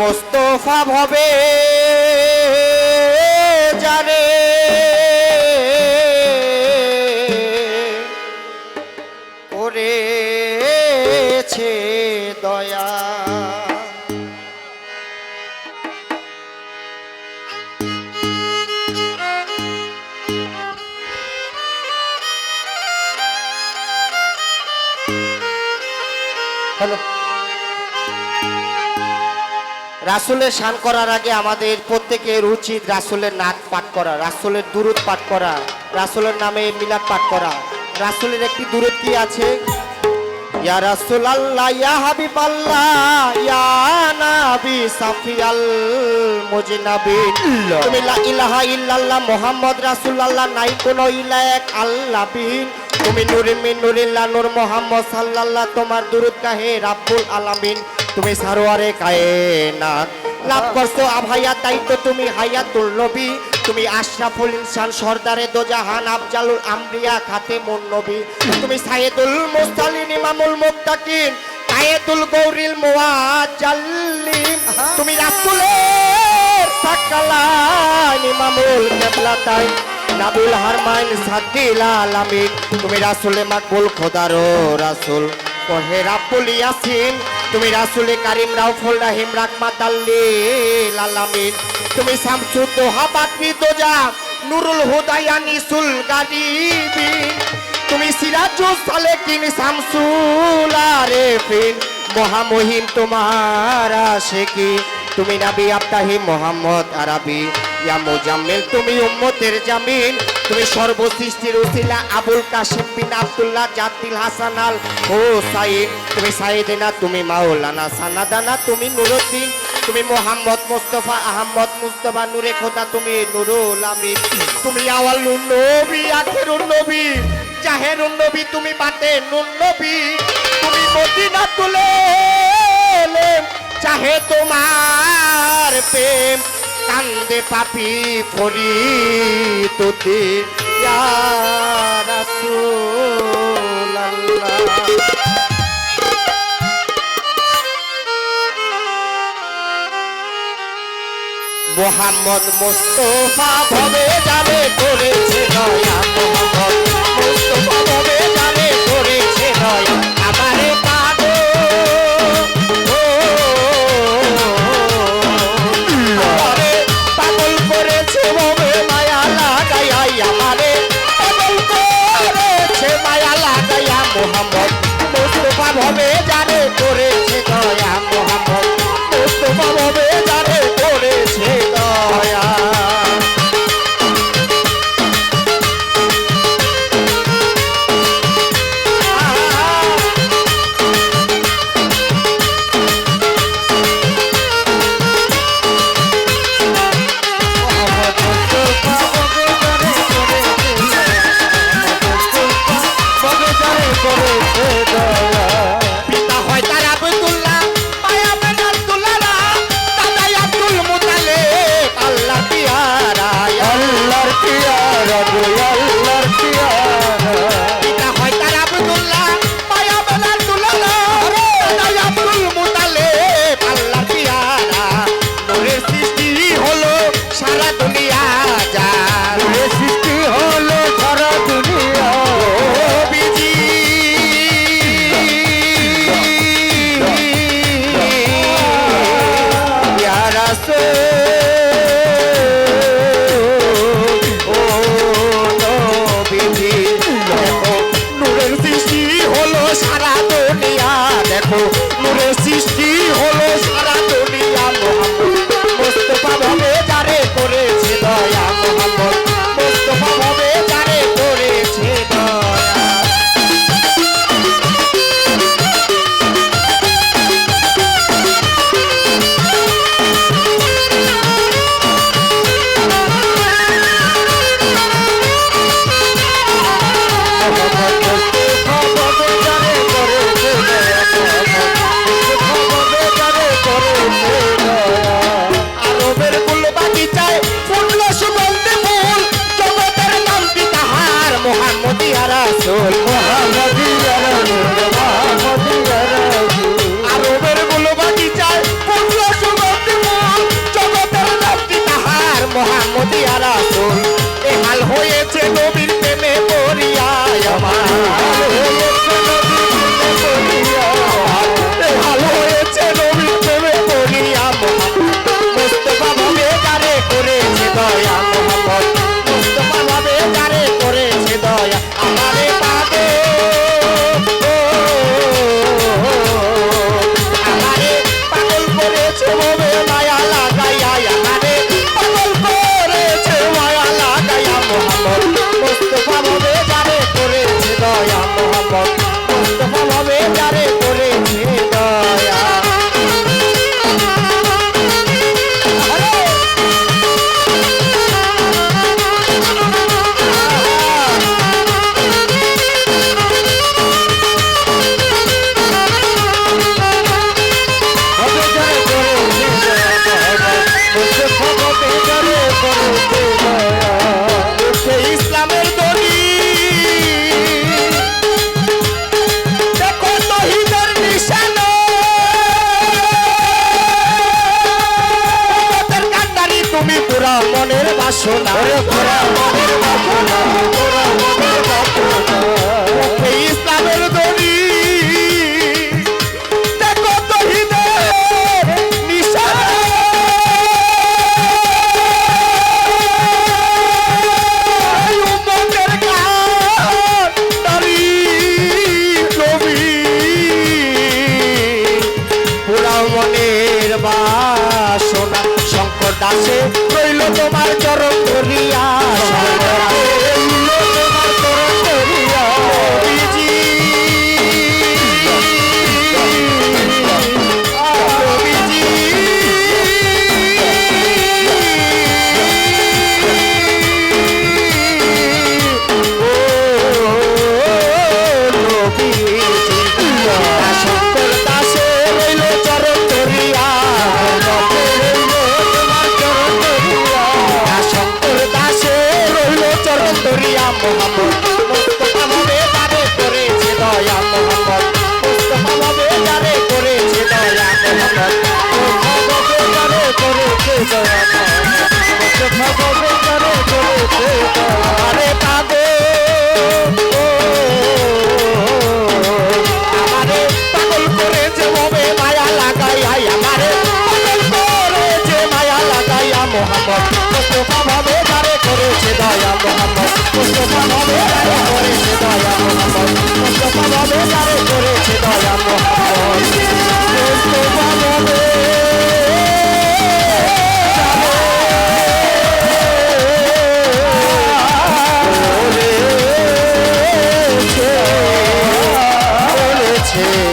মোস্তফা ভবে জানে। রাসুলের শান করার আগে আমাদের প্রত্যেকের উচিত রাসুলের নাক পাঠ করা, রাসুলের দুরুদ পাঠ করা, রাসুলের নামে মিলাদ পাঠ করা। রাসুলের একটি দুরুদ কি আছে? ইয়া রাসুল আল্লাহ ইয়া হাবিব আল্লাহ ইয়া নাবি সাফিয়াল মুজনাবিন। তুমি লা ইলাহা ইল্লাল্লাহ মুহাম্মদ রাসূলুল্লাহ, নাই কোনো ইলা এক আল্লাহ বিন। তুমি নূরে মিন নূরিল্লাহ, নূর মুহাম্মদ সাল্লাল্লাহ, তোমার দুরুদ কাহে রাব্বুল আলামিন। তুমি সারোয়ারে কায়নাত। লাভ করছ আভাইয়া তাই তো তুমি হায়াতুল নবী। তুমি আশরাফুল ইনসান সর্দারে দোজাহান আফজালুল আমরিয়া খাতেমুন নবী। তুমি সাইয়েদুল মুরসালিন, ইমামুল মুত্তাকিন, কায়েদুল গৌরিল মুআজ্জালিম তুমি রাসূলের সাকালান ইমামুল কিবলাতাইন, নাবুল হারমাইন সাদ্দিল আলামিন। তুমি রাসূলে মাকবুল খোদারো রাসূল। ওহে রাব্বুল ইয়াসিন, তুমি রাসূলে কারিম রাউফুল রাহিম রাহমাত আল্লিল আলামিন তুমি শামসুদ দোহা, বাকরি দোজা, নুরুল হুদায়ানিসুল গারিবিন তুমি সিরাজুল সালেকিন, শামসুল আরেফিন। মহামহিম তোমার আশেকি। তুমি নাবি আবতাহি মোহাম্মদ আরাবি। মুজাম্মিল তুমি উম্মতের জামিন তুমি সর্বসৃষ্টির উসিলা আবুল কাশিম বিন আব্দুল্লাহ জাতিল হাসান আল হোসাইন। তুমি সাইদিনা তুমি মাওলানা সানাদানা, তুমি নুরুদ্দিন। তুমি মোহাম্মদ মুস্তফা আহমদ মুস্তফা, নূরে খোদা, তুমি নুরুল আমিন। তুমি আওয়াল নবী, আখেরুন নবী, জাহেরুন নবী, তুমি বাতে নুন নবী। তুমি মদিনা তুলে চাহে তোমার প্রেম। কান্দে পাপি করি তুতি। মোহাম্মদ মুস্তফা ভবে যাবে করেছে দয়া। সৃষ্টি বাসনা পুরা মনের বাসনা পুরা মুস্তফা ভাবে তারে করেছে দয়া মোহাম্মদ মুস্তফা ভাবে তারে করেছে দয়া মোহাম্মদ মুস্তফা ভাবে তারে করেছে দয়া মুস্তফা তারে করেছে দয়া করেছে দয়া মোহাম্মদ। আছে